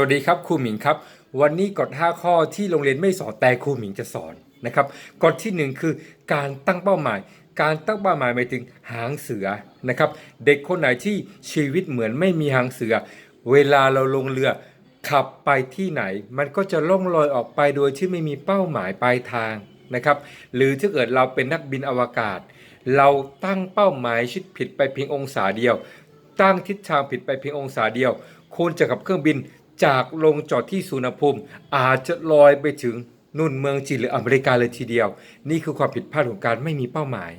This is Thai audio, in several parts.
วัสดีครับครูหมิงครับ วันนี้กฎ5ข้อที่โรงเรียนไม่สอนแต่ครูหมิงจะสอนนะครับกฎที่ 1 คือการตั้งเป้าหมาย การตั้งเป้าหมายหมายถึงหางเสือนะครับ เด็กคนไหนที่ชีวิตเหมือนไม่มีหางเสือ เวลาเราลงเรือขับไปที่ไหน มันก็จะล่องลอยออกไปโดยที่ไม่มีเป้าหมายปลายทางนะครับหรือถ้าเกิดเราเป็นนักบินอวกาศ เราตั้งเป้าหมายชิดผิดไปเพียงองศาเดียว ตั้งทิศทางผิดไปเพียงองศาเดียวคุณจะขับเครื่องบิน จากลงจอดที่สุนภูมิ อาจจะลอยไปถึงนุ่นเมืองจีนหรืออเมริกาเลยทีเดียว นี่คือความผิดพลาดของการไม่มีเป้าหมาย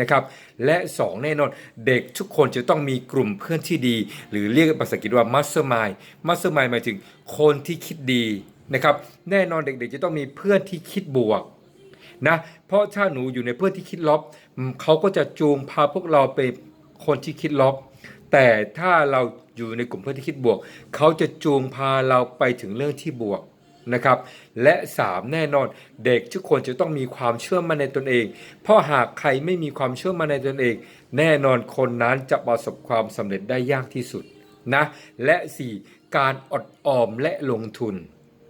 นะครับและ 2 แน่นอนเด็กทุกคนจะต้องมีกลุ่มเพื่อนที่ดี หรือเรียกภาษาอังกฤษว่า mastermind mastermind หมายถึงคนที่คิดดีนะครับแน่นอนเด็กๆจะต้องมีเพื่อนที่คิดบวกนะเพราะถ้าหนูอยู่ในเพื่อนที่คิดลบเขาก็จะจูงพาพวกเราไปคนที่คิดลบ แต่ถ้าเราอยู่ในกลุ่มเพื่อนที่คิดบวก เขาจะจูงพาเราไปถึงเรื่องที่บวกนะครับ และ 3 แน่นอนเด็กทุกคนจะต้องมีความเชื่อมั่นในตนเอง เพราะหากใครไม่มีความเชื่อมั่นในตนเอง แน่นอนคนนั้นจะประสบความสำเร็จได้ยากที่สุดนะและ 4 การอดออมและลงทุน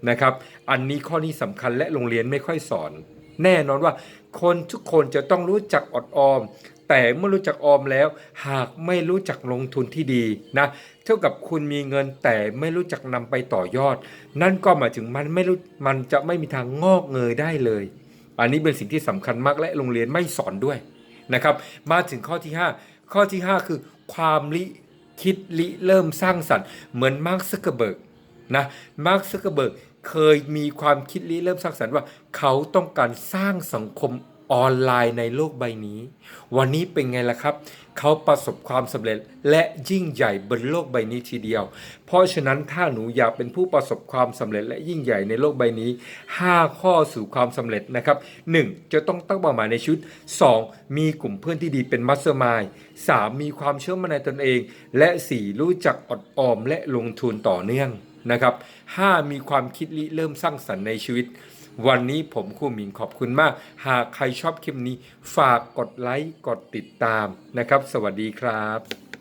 นะครับ อันนี้ข้อนี้สำคัญและโรงเรียนไม่ค่อยสอน แน่นอนว่าคนทุกคนจะต้องรู้จักอดออม แต่เมื่อรู้จักออมแล้ว หากไม่รู้จักลงทุนที่ดีนะเท่ากับคุณมีเงินแต่ไม่รู้จักนำไปต่อยอด นั่นก็หมายถึงมันไม่รู้มันจะไม่มีทางงอกเงยได้เลย อันนี้เป็นสิ่งที่สำคัญมากและโรงเรียนไม่สอนด้วยนะครับ มาถึงข้อที่ 5 ข้อที่ 5 คือ ความลิคิดลิเริ่มสร้างสรรค์เหมือนมาร์คซักเกอร์เบิร์กนะมาร์คซักเกอร์เบิร์ก เคยมีความคิดริเริ่มสร้างสรรค์ว่า เขาต้องการสร้างสังคมออนไลน์ในโลกใบนี้ วันนี้เป็นไงล่ะครับ เขาประสบความสำเร็จและยิ่งใหญ่บนโลกใบนี้ทีเดียว เพราะฉะนั้นถ้าหนูอยากเป็นผู้ประสบความสำเร็จและยิ่งใหญ่ในโลกใบนี้ 5 ข้อสู่ความสำเร็จนะครับ 1. จะต้องตั้งเป้าหมายในชีวิต 2. มีกลุ่มเพื่อนที่ดีเป็นมัสเตอร์มายสามมีความเชื่อมั่นในตนเอง และ 4. รู้จักอดออมและลงทุนต่อเนื่อง นะครับ5มีความคิดริเริ่มสร้างสรรค์ในชีวิต วันนี้ผมครูหมิงขอบคุณมาก หากใครชอบคลิปนี้ ฝากกดไลค์ กดติดตามนะครับ สวัสดีครับ